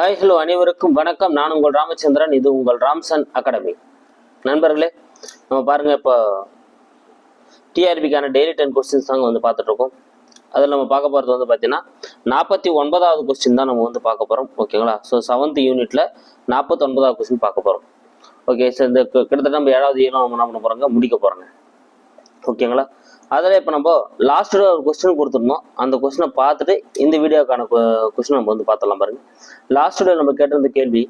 Hi hello அனைவருக்கும் வணக்கம். நான் உங்கள் ராமச்சந்திரன். இது உங்கள் ராம்சன் அகாடமி. நண்பர்களே நம்ம பாருங்கள் இப்போ டிஆர்பிக்கான டெய்லி டென் கொஸ்டின்ஸ் தாங்க வந்து பார்த்துட்ருக்கோம். அதில் நம்ம பார்க்க போகிறது வந்து பார்த்தீங்கன்னா நாற்பத்தி ஒன்பதாவது கொஸ்டின் தான் நம்ம வந்து பார்க்க போகிறோம். ஓகேங்களா ஸோ செவன்த் யூனிட்டில் நாற்பத்தி ஒன்பதாவது கொஸ்டின் பார்க்க போகிறோம். ஓகே சார் இந்த கிட்டத்தட்ட நம்ம ஏழாவது இயரம் நம்ம என்ன பண்ண போகிறோங்க முடிக்க போகிறோங்க ஓகேங்களா அதில் இப்போ நம்ம லாஸ்ட்டில் ஒரு கொஸ்டின் கொடுத்துருந்தோம். அந்த கொஸ்டினை பார்த்துட்டு இந்த வீடியோக்கான கொஸ்டின் நம்ம வந்து பார்த்துடலாம் பாருங்க. லாஸ்ட்டில் நம்ம கேட்டிருந்த கேள்வி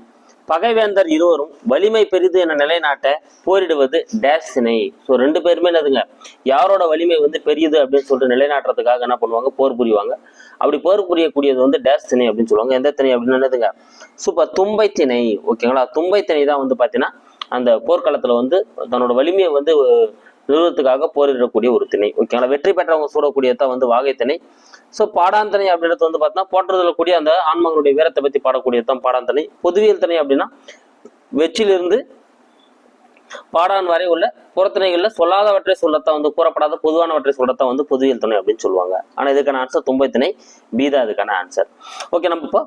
பகைவேந்தர் இருவரும் வலிமை பெரிது என நிலைநாட்ட போரிடுவது டேஷ் சினை ஸோ ரெண்டு பேருமே என்னதுங்க? யாரோட வலிமை வந்து பெரியது அப்படின்னு சொல்லிட்டு நிலைநாட்டுறதுக்காக என்ன பண்ணுவாங்க? போர் புரிவாங்க. அப்படி போர் புரியக்கூடியது வந்து டேஷ் திணை அப்படின்னு சொல்லுவாங்க. எந்த திணை அப்படின்னு என்னதுங்க? சூப்பர் தும்பை திணை. ஓகேங்களா தும்பை திணை தான் வந்து பார்த்தீங்கன்னா அந்த போர்க்களத்தில் வந்து தன்னோட வலிமையை வந்து நிறுவனத்துக்காக போரிடக்கூடிய ஒரு திணை. ஓகேங்களா வெற்றி பெற்றவங்க சூடக்கூடியதான் வந்து வாகை திணை. ஸோ பாடாந்தனை அப்படின்றது வந்து பார்த்தீங்கன்னா போற்றுதல கூடிய அந்த ஆன்மங்களுடைய வீரத்தை பற்றி பாடக்கூடியதான் பாடாந்தனை பொதுவியல் திணை அப்படின்னா வெற்றிலிருந்து பாடான் வரை உள்ள புறத்திணைகள்ல சொல்லாதவற்றை சொல்லத்தான் வந்து கூறப்படாத பொதுவானவற்றை சொல்லத்தான் வந்து பொதுவியல் துணை அப்படின்னு சொல்லுவாங்க. ஆனால் இதுக்கான ஆன்சர் தும்பை திணை பீதா இதுக்கான ஆன்சர் ஓகே நம்ம இப்போ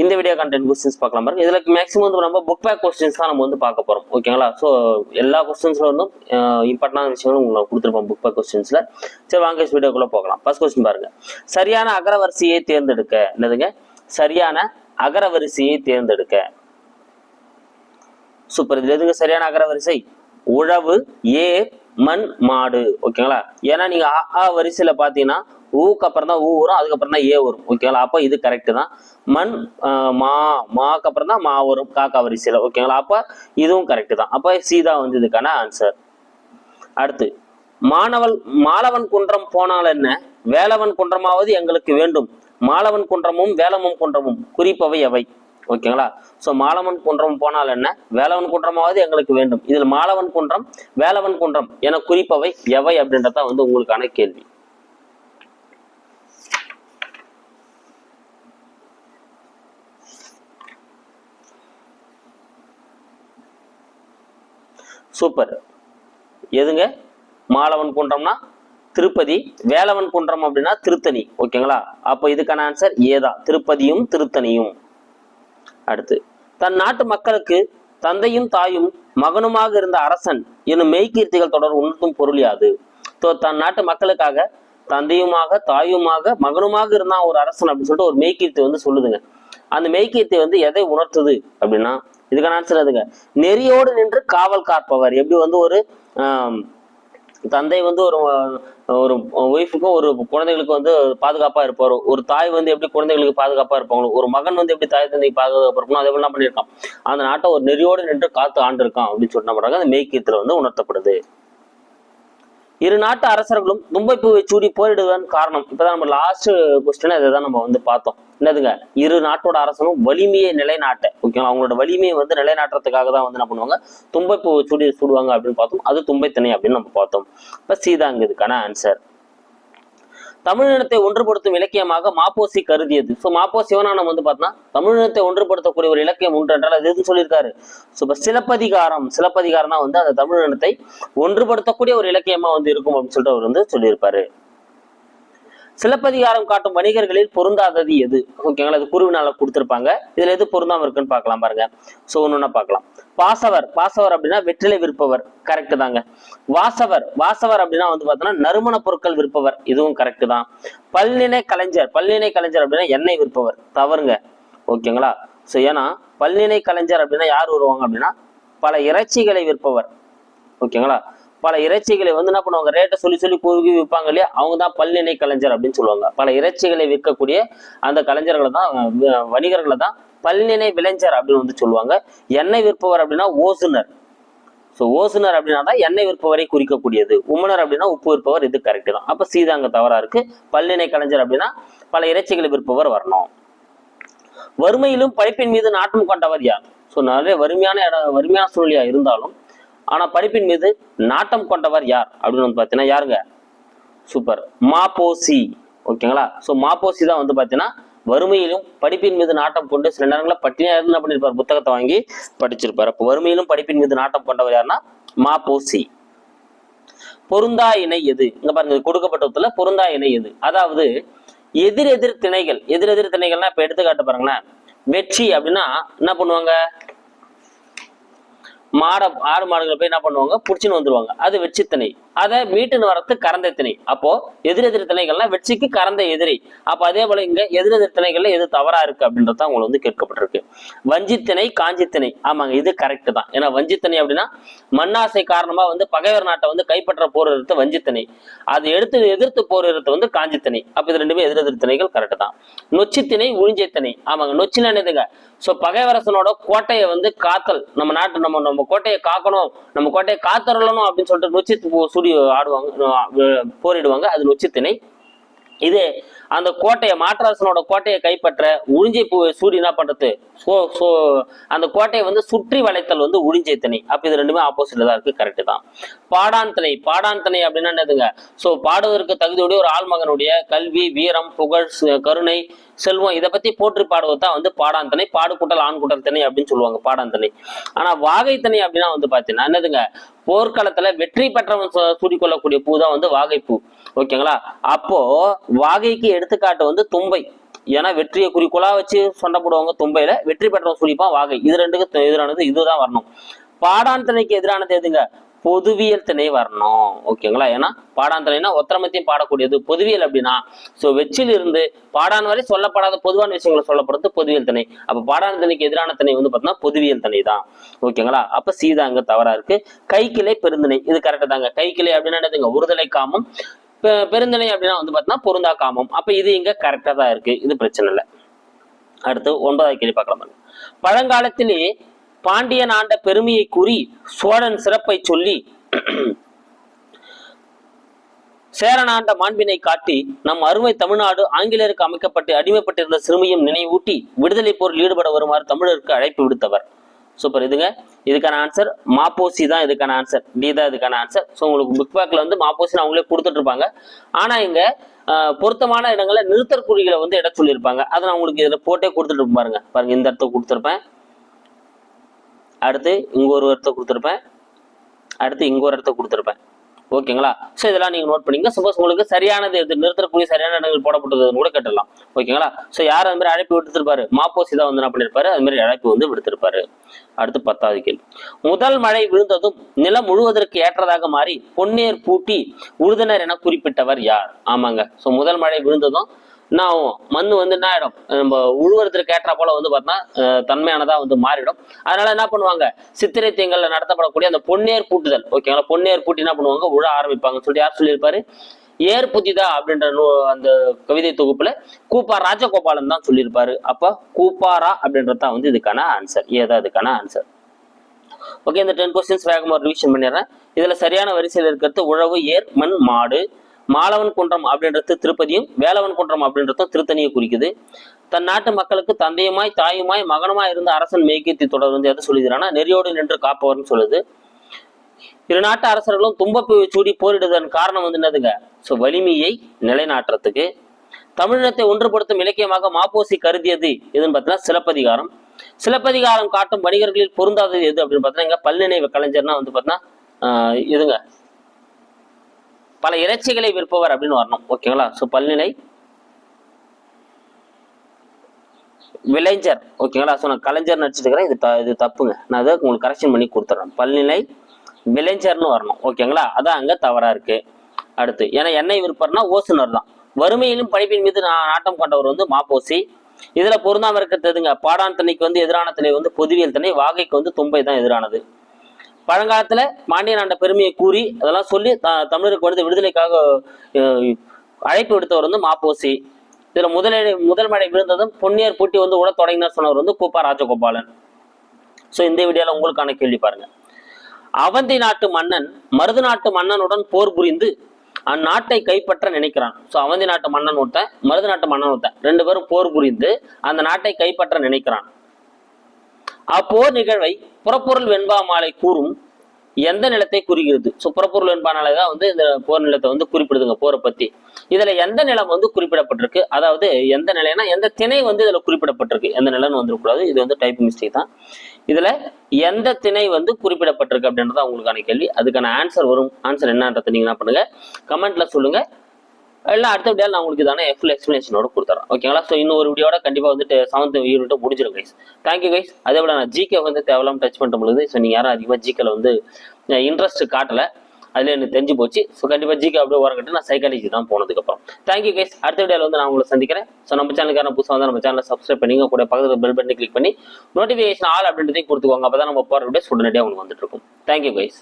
இந்த வீடியோ கண்டென்ட் கொஸ்டின்ஸ் பார்க்கலாம் பாருங்க. இதில் மேக்ஸிமம் வந்து நம்ம புக் பேக் கொஸ்டின்ஸ் தான் நம்ம வந்து பார்க்க போறோம். ஓகேங்களா ஸோ எல்லா கொஸ்டின்ஸ்ல இருந்தும் இம்பார்ட்டண்டான விஷயங்களும் உங்களுக்கு கொடுத்துருப்போம் புக் பேக் கொஸ்டின்ஸில் சரி வாங்க வீடியோக்குள்ளே போகலாம். ஃபர்ஸ்ட் கொஸ்டின் பாருங்க. சரியான அகரவரிசையை தேர்ந்தெடுக்க என்னதுங்க? சரியான அகரவரிசையை தேர்ந்தெடுக்க. சூப்பர் இதில் எதுங்க? சரியான அகரவரிசை? உழவு ஏர் மண் மாடு ஓகேங்களா? ஏன்னா நீங்க அ ஆ வரிசையில பாத்தீங்கன்னா ஊக்கு அப்புறம் தான் ஊ வரும் அதுக்கப்புறம் தான் ஏ வரும் ஓகேங்களா? அப்போ இது கரெக்டு தான். மண் மா மாக்கு அப்புறம் தான் மா வரும் காக்கா வரிசையில் ஓகேங்களா? அப்போ இதுவும் கரெக்டு தான். அப்போ சீதா வந்து இதுக்கான ஆன்சர் அடுத்து மாணவன் மாலவன் குன்றம் போனால் என்ன? வேலவன் குன்றமாவது எங்களுக்கு வேண்டும். மாலவன் குன்றமும் வேலமும் குன்றமும் குறிப்பவை எவை ஓகேங்களா? சோ மாலவன் குன்றம் போனால் என்ன? வேலவன் குன்றமாவது எங்களுக்கு வேண்டும். இதில் மாலவன் குன்றம் வேலவன் குன்றம் என குறிப்பவை எவை அப்படின்றத வந்து உங்களுக்கான கேள்வி. சூப்பர் எதுங்க? மாலவன் குன்றம்னா திருப்பதி வேலவன் குன்றம் அப்படின்னா திருத்தணி. ஓகேங்களா? அப்போ இதுக்கான ஆன்சர் ஏதா திருப்பதியும் திருத்தணியும். அடுத்து தன் நாட்டு மக்களுக்கு தந்தையும் தாயும் மகனுமாக இருந்த அரசன் எனும் மெய்கீர்த்திகள் தொடர் உணர்த்தும் பொருளியாது தோ தன் நாட்டு மக்களுக்காக தந்தையுமாக தாயுமாக மகனுமாக இருந்தான் ஒரு அரசன் அப்படின்னு சொல்லிட்டு ஒரு மெய்கீர்த்தி வந்து சொல்லுதுங்க. அந்த மெய்கீர்த்தி வந்து எதை உணர்த்துது அப்படின்னா இதுக்கான ஆன்சர் அதுங்க நெறியோடு நின்று காவல் காப்பவர். எப்படி வந்து ஒரு தந்தை வந்து ஒரு ஒரு ஒய்ஃபுக்கும் ஒரு குழந்தைகளுக்கு வந்து பாதுகாப்பாக இருப்பார். ஒரு தாய் வந்து எப்படி குழந்தைகளுக்கு பாதுகாப்பாக இருப்பாங்களோ ஒரு மகன் வந்து எப்படி தாய் தந்தைக்கு பாதுகாப்பாக இருக்கணும் அதே போல என்ன பண்ணியிருக்கான் அந்த நாட்டை ஒரு நெறியோடு நின்று காத்து ஆண்டு இருக்கான் அப்படின்னு சொல்லிட்டு என்ன பண்றாங்க அந்த மெய்க்கீத்துல வந்து உணர்த்தப்படுது. இரு நாட்டு அரசர்களும் தும்பை பூவை சூடி போரிடுவதன் காரணம் இப்போதான் நம்ம லாஸ்ட் கொஸ்டின் இதை தான் நம்ம வந்து பார்த்தோம். என்னதுங்க? இரு நாட்டோட அரசனும் வலிமையை நிலைநாட்ட ஓகேங்களா அவங்களோட வலிமையை வந்து நிலைநாட்டுறதுக்காக தான் வந்து என்ன பண்ணுவாங்க? தும்பை பூவை சுடுவாங்க அப்படின்னு பார்த்தோம். அது தும்பை திணை அப்படின்னு நம்ம பார்த்தோம். இப்ப சீதாங்க இதுக்கான ஆன்சர் தமிழினத்தை ஒன்றுபடுத்தும் இலக்கியமாக மாப்போசி கருதியது. ஸோ மாப்போ சிவனானம் வந்து பார்த்தோம்னா தமிழினத்தை ஒன்றுபடுத்தக்கூடிய ஒரு இலக்கியம் உண்டு என்றால் அது எதுன்னு சொல்லியிருக்காரு. ஸோ இப்போ சிலப்பதிகாரம் சிலப்பதிகாரம் தான் வந்து அந்த தமிழினத்தை ஒன்றுபடுத்தக்கூடிய ஒரு இலக்கியமா வந்து இருக்கும் அப்படின்னு சொல்லிட்டு அவர் வந்து சொல்லியிருப்பாரு. சிலப்பதிகாரம் காட்டும் வணிகர்களில் பொருந்தாதது எது? ஓகேங்களா அது குருவினால கொடுத்துருப்பாங்க. இதுல எது பொருந்தாம இருக்குன்னு பார்க்கலாம் பாருங்க. சோ ஒன்னொன்னா பார்க்கலாம். பாசவர் பாசவர் அப்படின்னா வெற்றிலை விற்பவர். கரெக்ட் தாங்க. வாசவர். வாசவர் அப்படின்னா வந்து பார்த்தோம்னா நறுமண பொருட்கள் விற்பவர். இதுவும் கரெக்ட் தான். பல்லிணை கலைஞர். பல்லிணை கலைஞர் அப்படின்னா எண்ணெய் விற்பவர். தவறுங்க. ஓகேங்களா ஸோ ஏன்னா பல்லிணை கலைஞர் அப்படின்னா யார் வருவாங்க அப்படின்னா பல இறைச்சிகளை விற்பவர். ஓகேங்களா பல இறைச்சிகளை வந்து என்ன பண்ணுவாங்க? ரேட்டை சொல்லி சொல்லி குறுகி விற்பாங்க இல்லையா? அவங்க தான் பல்லிணை கலைஞர் அப்படின்னு சொல்லுவாங்க. பல இறைச்சிகளை விற்கக்கூடிய அந்த கலைஞர்களை தான் வணிகர்களை தான் பல்லிணை விளைஞர் அப்படின்னு வந்து சொல்லுவாங்க. எண்ணெய் விற்பவர் அப்படின்னா ஓசுனர். ஸோ ஓசுனர் அப்படின்னா தான் எண்ணெய் விற்பவரை குறிக்கக்கூடியது. உமனர் அப்படின்னா உப்பு விற்பவர் இது கரெக்டு தான். அப்ப சீதாங்க தவறா இருக்கு. பல்லிணை கலைஞர் அப்படின்னா பல இறைச்சிகளை விற்பவர் வரணும். வறுமையிலும் படிப்பின் மீது நாட்டம் கொண்டவர் யார்? ஸோ நிறைய வறுமையான இடம் வறுமையான சூழ்நிலையா இருந்தாலும் ஆனா படிப்பின் மீது நாட்டம் கொண்டவர் யார்? அப்படின்னு வந்து பார்த்தீங்கன்னா யாருங்க? சூப்பர் மாப்போசி. ஓகேங்களா? ஸோ மாப்போசி தான் வந்து பார்த்தீங்கன்னா வறுமையிலும் படிப்பின் மீது நாட்டம் கொண்டு சில நேரங்களில் பட்டினியாக இருந்து என்ன பண்ணியிருப்பார் புத்தகத்தை வாங்கி படிச்சிருப்பார். அப்போ வறுமையிலும் படிப்பின் மீது நாட்டம் கொண்டவர் யாருன்னா? மாப்போசி. பொருந்தா இணை எது? இங்க பாருங்க கொடுக்கப்பட்டதுல பொருந்தா இணை எது? அதாவது எதிர் எதிர் திணைகள். எதிர் எதிர் திணைகள்னா இப்ப எடுத்துக்காட்டு பாருங்களேன். வெற்றி அப்படின்னா என்ன பண்ணுவாங்க? மாட ஆடு மாடுகளை போய் என்ன பண்ணுவாங்க? பிடிச்சின்னு வந்துருவாங்க. அது வெச்சித்தனை. அதை மீட்டுன்னு வரத்து கறந்த திணை அப்போ எதிரெதிர் திணைகள்லாம் வெற்றிக்கு கறந்த எதிரி. அப்ப அதே போல இங்க எதிரெதிர் திணைகள்ல எது தவறா இருக்கு அப்படின்றது உங்களுக்கு வந்து கேட்கப்பட்டிருக்கு. வஞ்சித்திணை காஞ்சித்திணை ஆமாங்க இது கரெக்ட் தான். ஏன்னா வஞ்சித்திணை அப்படின்னா மண்ணாசை காரணமா வந்து பகைவர் நாட்டை வந்து கைப்பற்ற போர் எடுத்து வஞ்சித்திணை அது எடுத்து எதிர்த்து போர் எடுத்து வந்து காஞ்சித்திணை அப்ப இது ரெண்டுமே எதிரெதிர் திணைகள் கரெக்ட் தான். நொச்சித்திணை உழிஞ்சைத்திணை ஆமாங்க நொச்சினா என்னதுங்க? சோ பகைவரசனோட கோட்டையை வந்து காத்தல். நம்ம நாட்டு நம்ம நம்ம கோட்டையை காக்கணும். நம்ம கோட்டையை காத்தரலணும் அப்படின்னு சொல்லிட்டு நொச்சி சூரிய சுடி ஆடுவாங்க அஹ் போரிடுவாங்க. அது நொச்சித்திணை இது அந்த கோட்டையை மாற்றரசனோட கோட்டையை கைப்பற்ற உறிஞ்சி பூ என்ன பண்றது? சோ சோ அந்த கோட்டையை வந்து சுற்றி வளைத்தல் வந்து உறிஞ்சை திணை. அப்ப இது ரெண்டுமே ஆப்போசிட்ல தான் இருக்கு கரெக்ட் தான். பாடான் திணை. பாடான் திணை அப்படின்னா என்னதுங்க? சோ பாடுவதற்கு தகுதியுடைய ஒரு ஆள்மகனுடைய கல்வி வீரம் புகழ் கருணை செல்வம். இதை பத்தி போற்றி பாடுவது தான் வந்து பாடாந்தனை திணை பாடு கூட்டல் ஆண் குட்டல் திணை அப்படின்னு சொல்லுவாங்க பாடாந்தனை. ஆனா வாகைத்தனை அப்படின்னா வந்து பாத்தீங்கன்னா என்னதுங்க? போர்க்களத்துல வெற்றி பெற்றவன் சூடிக்கொள்ளக்கூடிய பூ தான் வந்து வாகைப்பூ ஓகேங்களா? அப்போ வாகைக்கு எடுத்துக்காட்டு வந்து தும்பை. ஏன்னா வெற்றியை குறிக்கோளா வச்சு சண்டை போடுவாங்க தும்பையில வெற்றி பெற்றவன் சுழிப்பான் வாகை. இது ரெண்டுக்கு எதிரானது இதுதான் வரணும். பாடாந்தனைக்கு எதிரானது எதுங்க? பொதுவியல் திணை வரணும் ஓகேங்களா? ஏன்னா பாடான் ஒத்திரமத்தையும் பாடக்கூடியது பொதுவியல் அப்படின்னா சோ வெற்றில் இருந்து பாடான் வரை சொல்லப்படாத பொதுவான விஷயங்களை சொல்லப்படுறது பொதுவியல் திணை. அப்ப பாடான் திணைக்கு எதிரான திணை வந்து பார்த்தீங்கன்னா பொதுவியல் திணை தான் ஓகேங்களா? அப்ப சீதா அங்கே தவறா இருக்கு. கைக்கிளை பெருந்திணை இது கரெக்டா தாங்க. கைக்கிளை அப்படின்னா என்னதுங்க? உறுதலை காமம். பெருந்தனை அப்படின்னா வந்து பார்த்தீங்கன்னா பொருந்தா காமம். அப்ப இது இங்க கரெக்டாக தான் இருக்கு. இது பிரச்சனை இல்லை. அடுத்து ஒன்பதாவது கேள்வி பார்க்கலாம் பழங்காலத்திலே பாண்டியன் ஆண்ட பெருமையை கூறி சோழன் சிறப்பை சொல்லி சேரன் ஆண்ட மாண்பினை காட்டி நம் அருமை தமிழ்நாடு ஆங்கிலேயருக்கு அமைக்கப்பட்டு அடிமைப்பட்டிருந்த சிறுமியும் நினைவூட்டி விடுதலை போரில் ஈடுபட வருமாறு தமிழருக்கு அழைப்பு விடுத்தவர். சூப்பர் இதுங்க இதுக்கான ஆன்சர் மாப்போசி தான் இதுக்கான ஆன்சர் டி தான் இதுக்கான ஆன்சர் ஸோ உங்களுக்கு புக் பேக்ல வந்து மாப்போசின்னு அவங்களே கொடுத்துட்டு இருப்பாங்க ஆனா இங்க பொருத்தமான இடங்கள்ல நிறுத்தற்குறிகளை வந்து இட சொல்லியிருப்பாங்க. அதை நான் உங்களுக்கு இதில் போட்டே கொடுத்துட்டு பாருங்க. பாருங்க இந்த இடத்த கொடுத்துருப்பேன். அடுத்து இங்க ஒரு இடத்த கொடுத்துருப்பேன். அடுத்து இங்க ஒரு இடத்த கொடுத்துருப்பேன். ஓகேங்களா ஸோ இதெல்லாம் நீங்க நோட் பண்ணிங்க சப்போஸ் உங்களுக்கு சரியானது எது நிறுத்தக்கூடிய சரியான இடங்கள் போடப்பட்டதுன்னு கூட கேட்டலாம் ஓகேங்களா ஸோ யார் அந்த மாதிரி அழைப்பு விடுத்திருப்பாரு? மாப்போசி தான் வந்து என்ன பண்ணிருப்பாரு? அது மாதிரி அழைப்பு வந்து விடுத்திருப்பாரு. அடுத்து பத்தாவது கேள்வி. முதல் மழை விழுந்ததும் நிலம் முழுவதற்கு ஏற்றதாக மாறி பொன்னேர் பூட்டி உழுதனர் என குறிப்பிட்டவர் யார்? ஆமாங்க. ஸோ முதல் மழை விழுந்ததும் என்ன ஆகும்? மண் வந்து என்ன ஆயிடும்? நம்ம உழுவுறதுக்கு ஏற்றா போல வந்து பார்த்தா தன்மையானதா வந்து மாறிடும். அதனால என்ன பண்ணுவாங்க? சித்திரை திங்கள்ல நடத்தப்படக்கூடிய அந்த பொன்னேர் பூட்டுதல். ஓகேங்களா பொன்னேர் பூட்டி என்ன பண்ணுவாங்க? உழ ஆரம்பிப்பாங்கன்னு சொல்லிட்டு யார் சொல்லியிருப்பாரு? ஏர் புத்திதா அப்படின்ற நூ அந்த கவிதை தொகுப்புல கூப்பா ராஜகோபாலன் தான் சொல்லியிருப்பாரு. அப்ப கூப்பாரா அப்படின்றது தான் வந்து இதுக்கான ஆன்சர் ஏதா இதுக்கான ஆன்சர் ஓகே இந்த டென் கொஸ்டின்ஸ் வேகமாக ரிவிஷன் பண்ணிடுறேன். இதுல சரியான வரிசையில் இருக்கிறது உழவு ஏர் மண் மாடு. மாலவன் குன்றம் அப்படின்றது திருப்பதியும் வேலவன் குன்றம் அப்படின்றதும் திருத்தணியை குறிக்குது. தன் நாட்டு மக்களுக்கு தந்தையுமாய் தாயுமாய் மகனுமாய் இருந்த அரசன் மேய்கீர்த்தி தொடர் வந்து எதை சொல்லுகிறான்னா நெறியோடு நின்று காப்பவர்னு சொல்லுது. இரு நாட்டு அரசர்களும் தும்பப்பூ சூடி போரிடுவதன் காரணம் வந்து என்னதுங்க? ஸோ வலிமையை நிலைநாட்டுறதுக்கு. தமிழினத்தை ஒன்றுபடுத்தும் இலக்கியமாக மாப்போசி கருதியது எதுன்னு பார்த்தீங்கன்னா சிலப்பதிகாரம். சிலப்பதிகாரம் காட்டும் வணிகர்களில் பொருந்தாதது எது அப்படின்னு பார்த்தீங்கன்னா இங்க பல்நினைவு கலைஞர்னா வந்து பார்த்தீங்கன்னா ஆஹ் இதுங்க பல இறைச்சிகளை விற்பவர் அப்படின்னு வரணும். ஓகேங்களா ஸோ பல்நிலை விளைஞர். ஓகேங்களா ஸோ நான் கலைஞர் நடிச்சிருக்கிறேன் இது த- இது தப்புங்க. நான் அதை உங்களுக்கு கரெக்ஷன் பண்ணி கொடுத்துட்றேன். பல்நிலை விளைஞர்னு வரணும். ஓகேங்களா அதான் அங்கே தவறாக இருக்கு. அடுத்து ஏன்னா எண்ணெய் விற்பர்னா ஓசுனர் தான். வறுமையிலும் படிப்பின் மீது நான் நாட்டம் கொண்டவர் வந்து மாப்போசி. இதில் பொருந்தாமல் இருக்கிறதுங்க பாடான் தண்ணிக்கு வந்து எதிரான தண்ணி வந்து பொதுவியல் தண்ணி வாகைக்கு வந்து தும்பை தான் எதிரானது. பழங்காலத்துல பாண்டியன் ஆண்ட பெருமையை கூறி அதெல்லாம் சொல்லி தமிழருக்கு வந்து விடுதலைக்காக அழைப்பு விடுத்தவர் வந்து மாப்போசி. இதுல முதலடை முதல் மழை விழுந்ததும் பொன்னியர் பூட்டி வந்து உட தொடங்கினார் சொன்னவர் வந்து கூப்பா ராஜகோபாலன். சோ இந்த வீடியோல உங்களுக்கான கேள்வி பாருங்க. அவந்தி நாட்டு மன்னன் மருது நாட்டு மன்னனுடன் போர் புரிந்து அந்நாட்டை கைப்பற்ற நினைக்கிறான். சோ அவந்தி நாட்டு மன்னன் ஒருத்தன் மருது நாட்டு மன்னன் ஒருத்தன். ரெண்டு பேரும் போர் புரிந்து அந்த நாட்டை கைப்பற்ற நினைக்கிறான். அப்போர் நிகழ்வை புறப்பொருள் வெண்பா மாலை கூறும் எந்த நிலத்தை குறிக்கிறது ஸோ புறப்பொருள் வெண்பாமால தான் வந்து இந்த போர் நிலத்தை வந்து குறிப்பிடுதுங்க போரை பத்தி. இதுல எந்த நிலம் வந்து குறிப்பிடப்பட்டிருக்கு? அதாவது எந்த நிலைனா எந்த திணை வந்து இதுல குறிப்பிடப்பட்டிருக்கு? எந்த நிலம்னு வந்துடக்கூடாது இது வந்து டைப் மிஸ்டேக் தான். இதுல எந்த திணை வந்து குறிப்பிடப்பட்டிருக்கு அப்படின்றது உங்களுக்கான கேள்வி. அதுக்கான ஆன்சர் வரும். ஆன்சர் என்னன்றதை நீங்க என்ன பண்ணுங்க? கமெண்ட்ல சொல்லுங்க. இல்லை அடுத்த வீடியோ நான் உங்களுக்கு தானே ஃபுல் எக்ஸ்பிளேஷனோட கொடுத்துறேன். ஓகேங்களா ஸோ இன்னும் ஒரு வீடியோட கண்டிப்பாக வந்துட்டு செவன்த் யூனிட்டை முடிஞ்சிடும் கைஸ் தேங்க்யூ கைஸ் அதே போல் நான் ஜிகே வந்து தேவையில்லாமல் டச் பண்ணுற பொழுது ஸோ நீங்கள் யாரும் அதிகமாக ஜிகேல வந்து இன்ட்ரெஸ்ட் காட்டலை. அதில் எனக்கு தெரிஞ்சு போச்சு. ஸோ கண்டிப்பாக ஜிகே அப்படியே ஓரங்கட்டு நான் சைக்காலஜி தான் போனதுக்கப்புறம். தேங்க்யூ கைஸ் அடுத்த வீடியோவில் வந்து நான் உங்களை சந்திக்கிறேன். ஸோ நம்ம சேனலுக்கான புதுசாக வந்து நம்ம சேனலை சப்ஸ்கிரைப் பண்ணிங்க கூட பக்கத்தில் பெல் பண்ணி கிளிக் பண்ணி நோட்டிஃபிகேஷன் ஆல் அப்படின்றதையும் கொடுத்துக்கோங்க. அப்போ தான் நம்ம போகிற வீடியோஸ் உடனடியாக உங்களுக்கு வந்துட்டு இருக்கும். Thank you guys